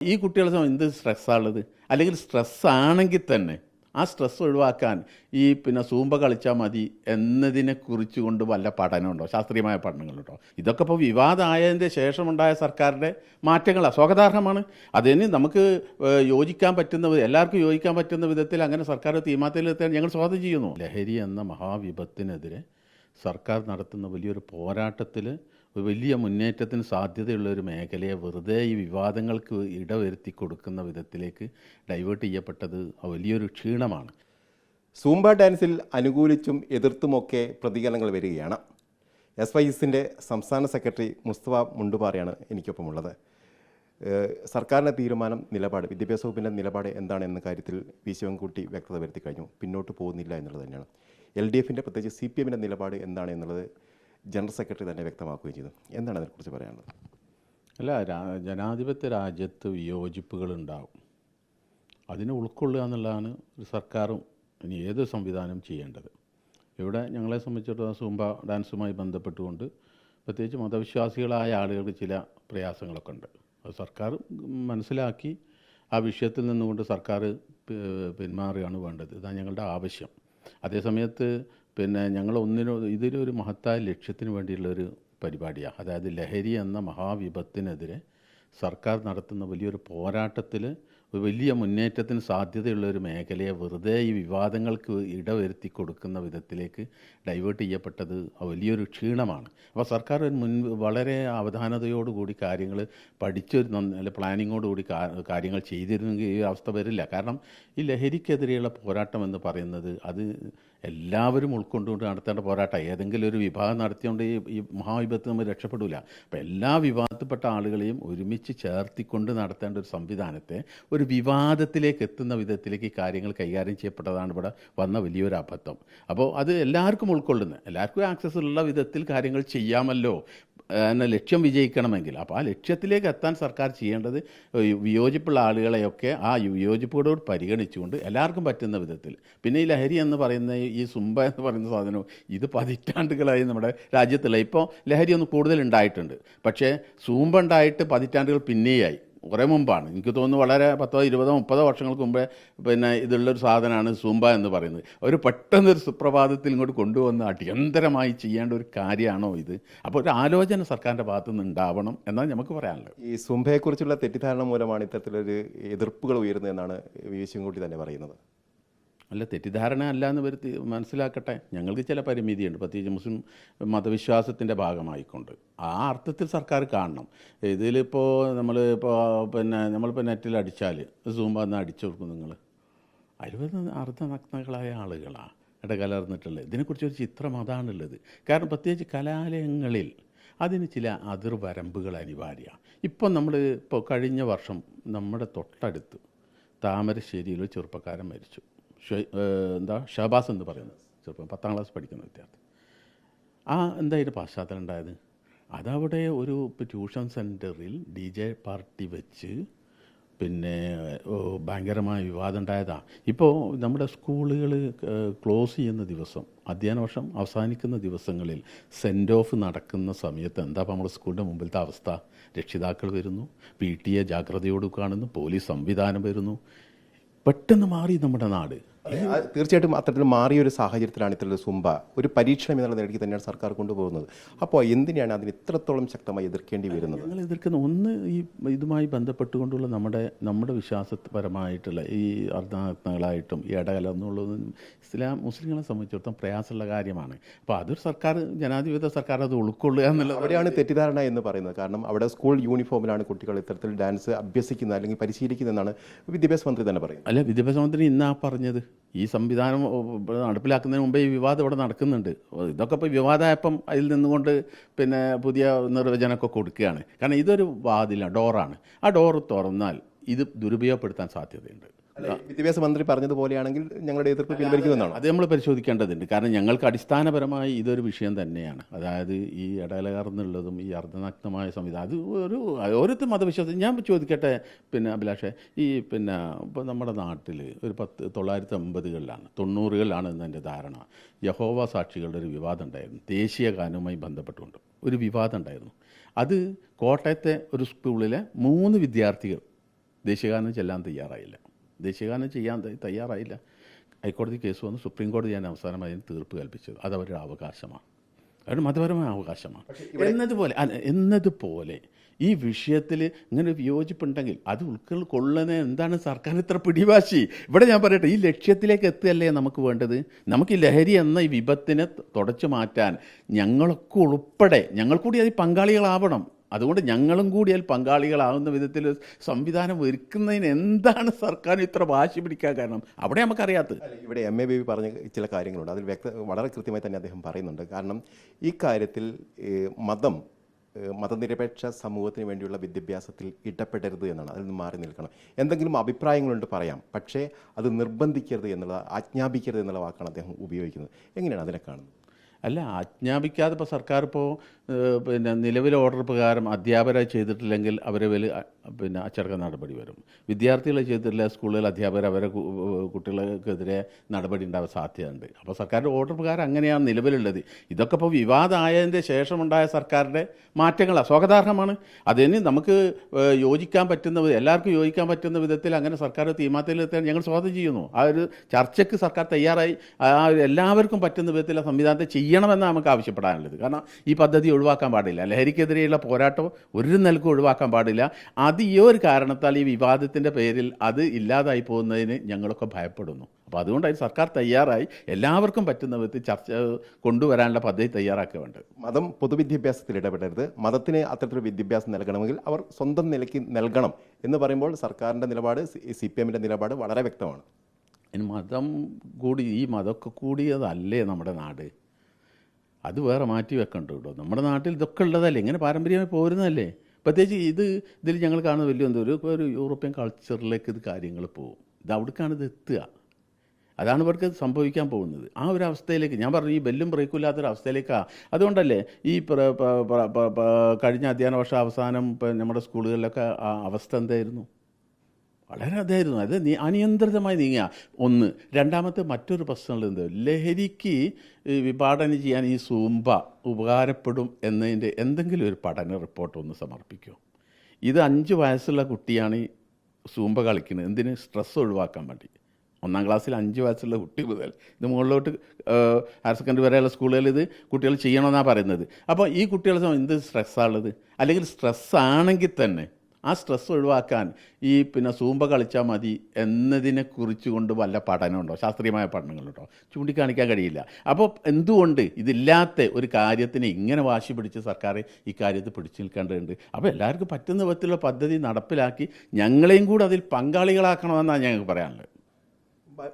ഈ കുട്ടികളെ സംബന്ധിച്ച് എന്ത് സ്ട്രെസ്സാണുള്ളത്? അല്ലെങ്കിൽ സ്ട്രെസ്സാണെങ്കിൽ തന്നെ ആ സ്ട്രെസ് ഒഴിവാക്കാൻ ഈ പിന്നെ സൂമ്പ കളിച്ചാൽ മതി എന്നതിനെ കുറിച്ച് കൊണ്ട് വല്ല പഠനമുണ്ടോ? ശാസ്ത്രീയമായ പഠനങ്ങളുണ്ടോ? ഇതൊക്കെ ഇപ്പോൾ വിവാദമായതിന്റെ ശേഷമുണ്ടായ സർക്കാരിന്റെ മാറ്റങ്ങളാണ് സ്വാഗതാർഹമാണ്. അതിന് നമുക്ക് യോജിക്കാൻ പറ്റുന്ന എല്ലാവർക്കും യോജിക്കാൻ പറ്റുന്ന വിധത്തിൽ അങ്ങനെ സർക്കാർ തീരുമാനത്തിലെത്താൻ ഞങ്ങൾ സ്വാഗതം ചെയ്യുന്നു. ലഹരി എന്ന മഹാവിപത്തിനെതിരെ സർക്കാർ നടത്തുന്ന വലിയൊരു പോരാട്ടത്തിൽ വലിയ മുന്നേറ്റത്തിന് സാധ്യതയുള്ള ഒരു മേഖലയെ വെറുതെ ഈ വിവാദങ്ങൾക്ക് ഇടവരുത്തി കൊടുക്കുന്ന വിധത്തിലേക്ക് ഡൈവേർട്ട് ചെയ്യപ്പെട്ടത് വലിയൊരു ക്ഷീണമാണ്. സൂംബ ഡാൻസിൽ അനുകൂലിച്ചും എതിർത്തുമൊക്കെ പ്രതികരണങ്ങൾ വരികയാണ്. എസ് വൈ എസിന്റെ സംസ്ഥാന സെക്രട്ടറി മുസ്തഫ മുണ്ടുപാറയാണ് എനിക്കൊപ്പമുള്ളത്. സർക്കാരിന്റെ തീരുമാനം നിലപാട് വിദ്യാഭ്യാസ വകുപ്പിന്റെ നിലപാട് എന്താണ് എന്ന കാര്യത്തിൽ വി. ശിവൻകുട്ടി വ്യക്തത വരുത്തി കഴിഞ്ഞു. പിന്നോട്ട് പോകുന്നില്ല എന്നുള്ളത് തന്നെയാണ്. എൽ ഡി എഫിന്റെ പ്രത്യേകിച്ച് സി പി എമ്മിന്റെ നിലപാട് എന്താണ് എന്നുള്ളത് ജനറൽ സെക്രട്ടറി തന്നെ വ്യക്തമാക്കുകയും ചെയ്തു. എന്താണ് അതിനെക്കുറിച്ച് പറയാനുള്ളത്? അല്ല ജനാധിപത്യ രാജ്യത്ത് വിയോജിപ്പുകളുണ്ടാവും അതിനെ ഉൾക്കൊള്ളുക എന്നുള്ളതാണ് ഒരു സർക്കാരും ഇനി ഏത് സംവിധാനം ചെയ്യേണ്ടത്? ഇവിടെ ഞങ്ങളെ സംബന്ധിച്ചിടത്തോളം സൂംബ ഡാൻസുമായി ബന്ധപ്പെട്ടുകൊണ്ട് പ്രത്യേകിച്ച് മതവിശ്വാസികളായ ആളുകൾക്ക് ചില പ്രയാസങ്ങളൊക്കെ ഉണ്ട്. അത് സർക്കാർ മനസ്സിലാക്കി ആ വിഷയത്തിൽ നിന്നുകൊണ്ട് സർക്കാർ പിന്മാറുകയാണ് വേണ്ടത്. ഇതാണ് ഞങ്ങളുടെ ആവശ്യം. അതേസമയത്ത് പിന്നെ ഞങ്ങൾ ഒന്നിനോ ഇതിലൊരു മഹത്തായ ലക്ഷ്യത്തിന് വേണ്ടിയുള്ളൊരു പരിപാടിയാണ് അതായത് ലഹരി എന്ന മഹാവിപത്തിനെതിരെ സർക്കാർ നടത്തുന്ന വലിയൊരു പോരാട്ടത്തിൽ വലിയ മുന്നേറ്റത്തിന് സാധ്യതയുള്ള ഒരു മേഖലയെ വെറുതെ ഈ വിവാദങ്ങൾക്ക് ഇടവരുത്തി കൊടുക്കുന്ന വിധത്തിലേക്ക് ഡൈവേർട്ട് ചെയ്യപ്പെട്ടത് വലിയൊരു ക്ഷീണമാണ്. അപ്പോൾ സർക്കാർ ഒരു മുൻ വളരെ അവധാനതയോടുകൂടി കാര്യങ്ങൾ പഠിച്ചൊരു നല്ല പ്ലാനിങ്ങോടുകൂടി കാര്യങ്ങൾ ചെയ്തിരുന്നെങ്കിൽ ഈ അവസ്ഥ വരില്ല. കാരണം ഈ ലഹരിക്കെതിരെയുള്ള പോരാട്ടം എന്ന് പറയുന്നത് അത് എല്ലാവരും ഉൾക്കൊണ്ടുകൊണ്ട് നടത്തേണ്ട പോരാട്ടം. ഏതെങ്കിലും ഒരു വിഭാഗം നടത്തിയോണ്ട് ഈ ഈ മഹാവിപത്ത് നമ്മൾ രക്ഷപ്പെടില്ല അപ്പം എല്ലാ വിഭാഗത്തിൽപ്പെട്ട ആളുകളെയും ഒരുമിച്ച് ചേർത്തിക്കൊണ്ട് നടത്തേണ്ട ഒരു സംവിധാനത്തെ ഒരു വിവാദത്തിലേക്ക് എത്തുന്ന വിധത്തിലേക്ക് കാര്യങ്ങൾ കൈകാര്യം ചെയ്യപ്പെട്ടതാണ് ഇവിടെ വന്ന വലിയൊരു അബദ്ധം. അപ്പോൾ അത് എല്ലാവർക്കും ഉൾക്കൊള്ളുന്നത് എല്ലാവർക്കും ആക്സസ് ഉള്ള വിധത്തിൽ കാര്യങ്ങൾ ചെയ്യാമല്ലോ. എന്ന ലക്ഷ്യം വിജയിക്കണമെങ്കിൽ. അപ്പോൾ ആ ലക്ഷ്യത്തിലേക്ക് എത്താൻ സർക്കാർ ചെയ്യേണ്ടത് വിയോജിപ്പുള്ള ആളുകളെയൊക്കെ ആ വിയോജിപ്പോടോട് പരിഗണിച്ചുകൊണ്ട് എല്ലാവർക്കും പറ്റുന്ന വിധത്തിൽ. പിന്നെ ഈ ലഹരി എന്ന് പറയുന്ന ഈ- ഈ സുംബ എന്ന് പറയുന്ന സാധനവും ഇത് പതിറ്റാണ്ടുകളായി നമ്മുടെ രാജ്യത്തുള്ള. ഇപ്പോൾ ലഹരി ഒന്ന് കൂടുതൽ ഉണ്ടായിട്ടുണ്ട്. പക്ഷേ സൂമ്പ ഉണ്ടായിട്ട് പതിറ്റാണ്ടുകൾ പിന്നെയായി. കുറേ മുമ്പാണ്. എനിക്ക് തോന്നുന്നു വളരെ പത്തോ ഇരുപതോ മുപ്പതോ വർഷങ്ങൾക്ക് മുമ്പേ പിന്നെ ഇതുള്ളൊരു സാധനമാണ് സൂമ്പ എന്ന് പറയുന്നത്. ഒരു പെട്ടെന്നൊരു സുപ്രഭാതത്തിൽ ഇങ്ങോട്ട് കൊണ്ടുവന്ന അടിയന്തരമായി ചെയ്യേണ്ട ഒരു കാര്യമാണോ ഇത്? അപ്പോൾ ഒരു ആലോചന സർക്കാരിന്റെ ഭാഗത്തു നിന്ന് ഉണ്ടാവണം എന്നാണ് നമുക്ക് പറയാനുള്ളത്. ഈ സുംബയെക്കുറിച്ചുള്ള തെറ്റിദ്ധാരണ മൂലമാണ് ഇത്തരത്തിലൊരു എതിർപ്പുകൾ ഉയരുന്നതെന്നാണ് വി ശിവൻകുട്ടി തന്നെ പറയുന്നത്. അല്ല തെറ്റിദ്ധാരണ അല്ല എന്ന് വരുത്തി മനസ്സിലാക്കട്ടെ. ഞങ്ങൾക്ക് ചില പരിമിതിയുണ്ട്. പ്രത്യേകിച്ച് മുസ്ലിം മതവിശ്വാസത്തിന്റെ ഭാഗമായിക്കൊണ്ട്. ആ അർത്ഥത്തിൽ സർക്കാർ കാണണം. ഇതിലിപ്പോൾ നമ്മൾ ഇപ്പോൾ പിന്നെ നമ്മളിപ്പോൾ നെറ്റിൽ അടിച്ചാൽ സൂം വന്ന് അടിച്ചു കൊടുക്കും നിങ്ങൾ അരുപത് അർദ്ധനഗ്നകളായ ആളുകളാണ് ഇടകലർന്നിട്ടുള്ളത്. ഇതിനെക്കുറിച്ച് ഒരു ചിത്രം അതാണുള്ളത്. കാരണം പ്രത്യേകിച്ച് കലാലയങ്ങളിൽ അതിന് ചില അതിർവരമ്പുകൾ അനിവാര്യമാണ്. ഇപ്പം നമ്മൾ ഇപ്പോൾ കഴിഞ്ഞ വർഷം നമ്മുടെ തൊട്ടടുത്ത് താമരശ്ശേരിയിൽ ചെറുപ്പക്കാരൻ മരിച്ചു. എന്താ ഷഹബാസ് എന്ന് പറയുന്നത്. ചെറുപ്പം പത്താം ക്ലാസ് പഠിക്കുന്ന വിദ്യാർത്ഥി. ആ എന്താ ഇതിന്റെ പശ്ചാത്തലം ഉണ്ടായത്? അതവിടെ ഒരു ട്യൂഷൻ സെന്ററിൽ ഡി ജെ പാർട്ടി വെച്ച് പിന്നെ ഭയങ്കരമായ വിവാദം ഉണ്ടായതാണ് ഇപ്പോൾ നമ്മുടെ സ്കൂളുകൾ ക്ലോസ് ചെയ്യുന്ന ദിവസം അധ്യയന വർഷം അവസാനിക്കുന്ന ദിവസങ്ങളിൽ സെൻഡ് ഓഫ് നടക്കുന്ന സമയത്ത് എന്താ നമ്മുടെ സ്കൂളിന്റെ മുമ്പിലത്തെ അവസ്ഥ? രക്ഷിതാക്കൾ വരുന്നു പി ടി എ ജാഗ്രതയോട് കാണുന്നു പോലീസ് സംവിധാനം വരുന്നു. പെട്ടെന്ന് മാറി നമ്മുടെ നാട്. തീർച്ചയായിട്ടും അത്തരത്തിൽ മാറിയൊരു സാഹചര്യത്തിലാണ് ഇത്തരത്തിൽ സുംബ ഒരു പരീക്ഷണം എന്നുള്ള നിലയ്ക്ക് തന്നെയാണ് സർക്കാർ കൊണ്ടുപോകുന്നത്. അപ്പോൾ എന്തിനാണ് അതിന് ഇത്രത്തോളം ശക്തമായി എതിർക്കേണ്ടി വരുന്നത്? ഞങ്ങൾ എതിർക്കുന്ന ഒന്ന് ഈ ഇതുമായി ബന്ധപ്പെട്ടുകൊണ്ടുള്ള നമ്മുടെ നമ്മുടെ വിശ്വാസപരമായിട്ടുള്ള ഈ അർദ്ധനാത്മകളായിട്ടും ഈ ഇടകല എന്നുള്ളതും ഇസ്ലാം മുസ്ലിങ്ങളെ സംബന്ധിച്ചിടത്തോളം പ്രയാസമുള്ള കാര്യമാണ്. അപ്പോൾ അതൊരു സർക്കാർ ജനാധിപത്യ സർക്കാർ അത് ഉൾക്കൊള്ളുക എന്നുള്ളത് അവിടെയാണ് തെറ്റിദ്ധാരണ എന്ന് പറയുന്നത്. കാരണം അവിടെ സ്കൂൾ യൂണിഫോമിലാണ് കുട്ടികൾ ഇത്തരത്തിൽ ഡാൻസ് അഭ്യസിക്കുന്നത് അല്ലെങ്കിൽ പരിശീലിക്കുന്നതെന്നാണ് വിദ്യാഭ്യാസ മന്ത്രി തന്നെ പറയുന്നത്. അല്ല വിദ്യാഭ്യാസ മന്ത്രി ഇന്നാ പറഞ്ഞത്? ഈ സംവിധാനം നടപ്പിലാക്കുന്നതിന് മുമ്പേ ഈ വിവാദം ഇവിടെ നടക്കുന്നുണ്ട്. ഇതൊക്കെ ഇപ്പോൾ വിവാദമായപ്പം അതിൽ നിന്നുകൊണ്ട് പിന്നെ പുതിയ നിർവചനമൊക്കെ കൊടുക്കുകയാണ്. കാരണം ഇതൊരു വാതിലാണ് ഡോറാണ്. ആ ഡോറ് തുറന്നാൽ ഇത് ദുരുപയോഗപ്പെടുത്താൻ സാധ്യതയുണ്ട്. വിദ്യാഭ്യാസ മന്ത്രി പറഞ്ഞതുപോലെയാണെങ്കിൽ ഞങ്ങളുടെ എതിർപ്പ് പിൻവലിക്കുന്നതാണ് അത് നമ്മൾ പരിശോധിക്കേണ്ടതുണ്ട്. കാരണം ഞങ്ങൾക്ക് അടിസ്ഥാനപരമായി ഇതൊരു വിഷയം തന്നെയാണ്. അതായത് ഈ ഇടകലർന്നുള്ളതും ഈ അർദ്ധനഗ്നമായ സംവിധാനം. അത് ഒരു ഓരോരുത്തർ മതവിശ്വാസം. ഞാൻ ചോദിക്കട്ടെ പിന്നെ അഭിലാഷേ ഈ പിന്നെ ഇപ്പോൾ നമ്മുടെ നാട്ടിൽ ഒരു പത്ത് തൊള്ളായിരത്തി അമ്പതുകളിലാണ് തൊണ്ണൂറുകളിലാണ് എന്നതിന്റെ ധാരണ യഹോവ സാക്ഷികളുടെ ഒരു വിവാദം ഉണ്ടായിരുന്നു. ദേശീയ ഗാനവുമായി ബന്ധപ്പെട്ടുകൊണ്ട് ഒരു വിവാദം ഉണ്ടായിരുന്നു. അത് കോട്ടയത്തെ ഒരു സ്കൂളിലെ മൂന്ന് വിദ്യാർത്ഥികൾ ദേശീയഗാനം ചെല്ലാൻ തയ്യാറായില്ല. ദേശീയഗാനം ചെയ്യാൻ തയ്യാറായില്ല. ഹൈക്കോടതി കേസ് വന്ന്. സുപ്രീം കോടതി ഞാൻ അവസാനമായി തീർപ്പ് കൽപ്പിച്ചത്. അത് അവരുടെ അവകാശമാണ്. അവരുടെ മതപരമായ അവകാശമാണ്. എന്നതുപോലെ എന്നതുപോലെ ഈ വിഷയത്തിൽ ഇങ്ങനെ വിയോജിപ്പുണ്ടെങ്കിൽ അത് ഉൾക്കൊള്ളുന്ന എന്താണ് സർക്കാർ ഇത്ര പിടിവാശി? ഇവിടെ ഞാൻ പറയട്ടെ ഈ ലക്ഷ്യത്തിലേക്ക് എത്തുകയല്ലേ നമുക്ക് വേണ്ടത്? നമുക്ക് ഈ ലഹരി എന്ന ഈ വിപത്തിനെ തുടച്ചു മാറ്റാൻ ഞങ്ങളൊക്കെ ഉൾപ്പെടെ ഞങ്ങൾ കൂടി അതിൽ പങ്കാളികളാവണം. അതുകൊണ്ട് ഞങ്ങളും കൂടി അതിൽ പങ്കാളികളാവുന്ന വിധത്തിൽ സംവിധാനം ഒരുക്കുന്നതിന് എന്താണ് സർക്കാർ ഇത്ര വാശി പിടിക്കാൻ കാരണം? അവിടെ നമുക്കറിയാത്തത്. ഇവിടെ എം എ ബേബി പറഞ്ഞ ചില കാര്യങ്ങളുണ്ട്. അതിൽ വ്യക്ത വളരെ കൃത്യമായി തന്നെ അദ്ദേഹം പറയുന്നുണ്ട്. കാരണം ഈ കാര്യത്തിൽ മതം മതനിരപേക്ഷ സമൂഹത്തിന് വേണ്ടിയുള്ള വിദ്യാഭ്യാസത്തിൽ ഇടപെടരുത് എന്നാണ്. അതിൽ നിന്ന് മാറി നിൽക്കണം. എന്തെങ്കിലും അഭിപ്രായങ്ങളുണ്ട് പറയാം. പക്ഷേ അത് നിർബന്ധിക്കരുത് എന്നുള്ള ആജ്ഞാപിക്കരുത് എന്നുള്ള വാക്കാണ് അദ്ദേഹം ഉപയോഗിക്കുന്നത്. എങ്ങനെയാണ് അതിനെ കാണുന്നത്? അല്ല ആജ്ഞാപിക്കാതെ ഇപ്പോൾ സർക്കാർ ഇപ്പോൾ പിന്നെ നിലവിലെ ഓർഡർ പ്രകാരം അധ്യാപകരെ ചെയ്തിട്ടില്ലെങ്കിൽ അവരെ വലിയ പിന്നെ അച്ചടക്ക നടപടി വരും. വിദ്യാർത്ഥികളെ ചെയ്തിട്ടില്ല സ്കൂളിൽ അധ്യാപകർ അവരെ കുട്ടികൾക്കെതിരെ നടപടി ഉണ്ടാവാൻ സാധ്യതയുണ്ട്. അപ്പോൾ സർക്കാരിന്റെ ഓർഡർ പ്രകാരം അങ്ങനെയാണ് നിലവിലുള്ളത്. ഇതൊക്കെ ഇപ്പോൾ വിവാദമായതിന്റെ ശേഷമുണ്ടായ സർക്കാരിന്റെ മാറ്റങ്ങളാണ് സ്വാഗതാർഹമാണ്. അതിന് നമുക്ക് യോജിക്കാൻ പറ്റുന്ന എല്ലാവർക്കും യോജിക്കാൻ പറ്റുന്ന വിധത്തിൽ അങ്ങനെ സർക്കാർ തീരുമാനത്തിലെത്താൻ ഞങ്ങൾ സ്വാഗതം ചെയ്യുന്നു. ആ ഒരു ചർച്ചയ്ക്ക് സർക്കാർ തയ്യാറായി. എല്ലാവർക്കും പറ്റുന്ന വിധത്തിൽ ആ സംവിധാനത്തെ ചെയ്യണമെന്നാണ് നമുക്ക് ആവശ്യപ്പെടാനുള്ളത്. കാരണം ഈ പദ്ധതി ഒഴിവാക്കാൻ പാടില്ല. ലഹരിക്കെതിരെയുള്ള പോരാട്ടം ഒരു നിലക്കും ഒഴിവാക്കാൻ പാടില്ല. അത് ഈ ഒരു കാരണത്താൽ ഈ വിവാദത്തിന്റെ പേരിൽ അത് ഇല്ലാതായി പോകുന്നതിന് ഞങ്ങളൊക്കെ ഭയപ്പെടുന്നു. അപ്പോൾ അതുകൊണ്ടായി സർക്കാർ തയ്യാറായി എല്ലാവർക്കും പറ്റുന്ന വിധത്തിൽ ചർച്ച കൊണ്ടുവരാനുള്ള പദ്ധതി തയ്യാറാക്കുകണ്ട് മതം പൊതുവിദ്യാഭ്യാസത്തിൽ ഇടപെടരുത്. മതത്തിന് അത്തരത്തിലൊരു വിദ്യാഭ്യാസം നൽകണമെങ്കിൽ അവർ സ്വന്തം നിലയ്ക്ക് നൽകണം എന്ന് പറയുമ്പോൾ സർക്കാരിന്റെ നിലപാട് സി പി എമ്മിന്റെ നിലപാട് വളരെ വ്യക്തമാണ്. ഇനി മതം കൂടി ഈ മതമൊക്കെ കൂടിയതല്ലേ നമ്മുടെ നാട്? അത് വേറെ മാറ്റി വെക്കണ്ട കേട്ടോ. നമ്മുടെ നാട്ടിൽ ഇതൊക്കെ ഉള്ളതല്ലേ? ഇങ്ങനെ പാരമ്പര്യമായി പോരുന്നതല്ലേ? പ്രത്യേകിച്ച് ഇത് ഇതിൽ ഞങ്ങൾ കാണുന്ന വലിയ എന്തോ ഒരു ഒരു യൂറോപ്യൻ കൾച്ചറിലേക്ക് ഇത് കാര്യങ്ങൾ പോകും. ഇത് അവിടേക്കാണ് ഇത് എത്തുക. അതാണ് ഇവർക്ക് സംഭവിക്കാൻ പോകുന്നത്. ആ ഒരു അവസ്ഥയിലേക്ക് ഞാൻ പറഞ്ഞു ഈ ബെല്ലും ബ്രേക്കും ഇല്ലാത്തൊരു അവസ്ഥയിലേക്കാണ് അതുകൊണ്ടല്ലേ ഈ കഴിഞ്ഞ അധ്യയന വർഷം അവസാനം നമ്മുടെ സ്കൂളുകളിലൊക്കെ ആ അവസ്ഥ എന്തായിരുന്നു? വളരെ അതായിരുന്നു അത് നീ അനിയന്ത്രിതമായി നീങ്ങുക. ഒന്ന് രണ്ടാമത്തെ മറ്റൊരു പ്രശ്നമുള്ള എന്ത്? ലഹരിക്ക് വിപാടനം ചെയ്യാൻ ഈ സൂമ്പ ഉപകാരപ്പെടും എന്നതിന്റെ എന്തെങ്കിലും ഒരു പഠന റിപ്പോർട്ട് ഒന്ന് സമർപ്പിക്കുമോ ഇത് അഞ്ച് വയസ്സുള്ള കുട്ടിയാണ് ഈ സൂമ്പ കളിക്കുന്നത്. എന്തിന്? സ്ട്രെസ് ഒഴിവാക്കാൻ വേണ്ടി. ഒന്നാം ക്ലാസ്സിൽ അഞ്ച് വയസ്സുള്ള കുട്ടി മുതൽ. ഇത് മുകളിലോട്ട് ഹയർ സെക്കൻഡറി വരെയുള്ള സ്കൂളുകളിൽ ഇത് കുട്ടികൾ ചെയ്യണമെന്നാണ് പറയുന്നത്. അപ്പോൾ ഈ കുട്ടികളെ എന്ത് സ്ട്രെസ്സാണുള്ളത് അല്ലെങ്കിൽ സ്ട്രെസ്സാണെങ്കിൽ തന്നെ ആ സ്ട്രെസ് ഒഴിവാക്കാൻ ഈ പിന്നെ സൂമ്പ കളിച്ചാൽ മതി എന്നതിനെ കുറിച്ച് കൊണ്ട് വല്ല പഠനമുണ്ടോ? ശാസ്ത്രീയമായ പഠനങ്ങളുണ്ടോ? ചൂണ്ടിക്കാണിക്കാൻ കഴിയില്ല. അപ്പോൾ എന്തുകൊണ്ട് ഇതില്ലാത്ത ഒരു കാര്യത്തിന് ഇങ്ങനെ വാശി പിടിച്ച് സർക്കാർ ഈ കാര്യത്തിൽ പിടിച്ചു നിൽക്കേണ്ടതുണ്ട്? അപ്പോൾ എല്ലാവർക്കും പറ്റുന്ന വിധത്തിലുള്ള പദ്ധതി നടപ്പിലാക്കി ഞങ്ങളെയും കൂടെ അതിൽ പങ്കാളികളാക്കണമെന്നാണ് ഞങ്ങൾക്ക് പറയാനുള്ളത്.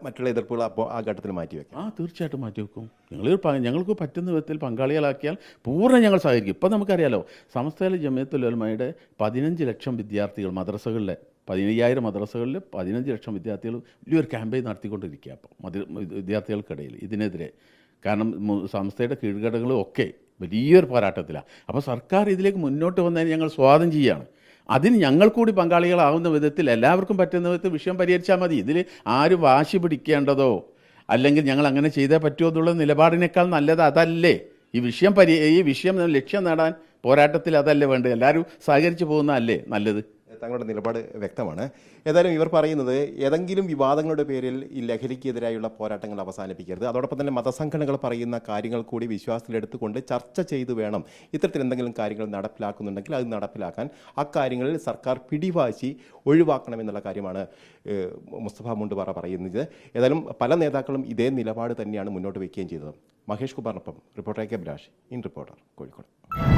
മറ്റുള്ള എതിർപ്പുകൾ അപ്പോൾ ആ ഘട്ടത്തിൽ മാറ്റി വെക്കാം. ആ തീർച്ചയായിട്ടും മാറ്റി വെക്കും. ഞങ്ങൾ ഞങ്ങൾക്ക് പറ്റുന്ന വിധത്തിൽ പങ്കാളികളാക്കിയാൽ പൂർണ ഞങ്ങൾ സഹകരിക്കും. ഇപ്പം നമുക്കറിയാലോ സംസ്ഥാന ജമിയത്തുൽ ഉലമയുടെ പതിനഞ്ച് ലക്ഷം വിദ്യാർത്ഥികൾ മദ്രസകളിലെ പതിനയ്യായിരം മദ്രസകളിൽ പതിനഞ്ച് ലക്ഷം വിദ്യാർത്ഥികൾ വലിയൊരു ക്യാമ്പയിൻ നടത്തിക്കൊണ്ടിരിക്കുക അപ്പോൾ മദ്ര വിദ്യാർത്ഥികൾക്കിടയിൽ ഇതിനെതിരെ. കാരണം സംസ്ഥയുടെ കീഴ്ഘടകങ്ങളും ഒക്കെ വലിയൊരു പോരാട്ടത്തിലാണ്. അപ്പോൾ സർക്കാർ ഇതിലേക്ക് മുന്നോട്ട് വന്നതിന് ഞങ്ങൾ സ്വാഗതം ചെയ്യുകയാണ്. അതിന് ഞങ്ങൾ കൂടി പങ്കാളികളാവുന്ന വിധത്തിൽ എല്ലാവർക്കും പറ്റുന്ന വിധത്തിൽ വിഷയം പരിഹരിച്ചാൽ മതി. ഇതിൽ ആരും വാശി പിടിക്കേണ്ടതോ അല്ലെങ്കിൽ ഞങ്ങൾ അങ്ങനെ ചെയ്തേ പറ്റുമോ എന്നുള്ള നിലപാടിനേക്കാൾ നല്ലത് അതല്ലേ. ഈ വിഷയം പരി ഈ വിഷയം ലക്ഷ്യം നേടാൻ പോരാട്ടത്തിൽ അതല്ലേ വേണ്ടത്. എല്ലാവരും സഹകരിച്ച് പോകുന്നതല്ലേ നല്ലത്? തങ്ങളുടെ നിലപാട് വ്യക്തമാണ്. ഏതായാലും ഇവർ പറയുന്നത് ഏതെങ്കിലും വിവാദങ്ങളുടെ പേരിൽ ഈ ലഹരിക്കെതിരായുള്ള പോരാട്ടങ്ങൾ അവസാനിപ്പിക്കരുത്. അതോടൊപ്പം തന്നെ മതസംഘടനകൾ പറയുന്ന കാര്യങ്ങൾ കൂടി വിശ്വാസത്തിലെടുത്തുകൊണ്ട് ചർച്ച ചെയ്തു വേണം. ഇത്തരത്തിൽ എന്തെങ്കിലും കാര്യങ്ങൾ നടപ്പിലാക്കുന്നുണ്ടെങ്കിൽ അത് നടപ്പിലാക്കാൻ അക്കാര്യങ്ങളിൽ സർക്കാർ പിടിവാശി ഒഴിവാക്കണമെന്നുള്ള കാര്യമാണ് മുസ്തഫ മുണ്ടുപാറ പറയുന്നത്. ഏതായാലും പല നേതാക്കളും ഇതേ നിലപാട് തന്നെയാണ് മുന്നോട്ട് വയ്ക്കുകയും ചെയ്തത്. Mahesh കുമാറിനൊപ്പം reporter K. Abhilash in reporter Kozhikode.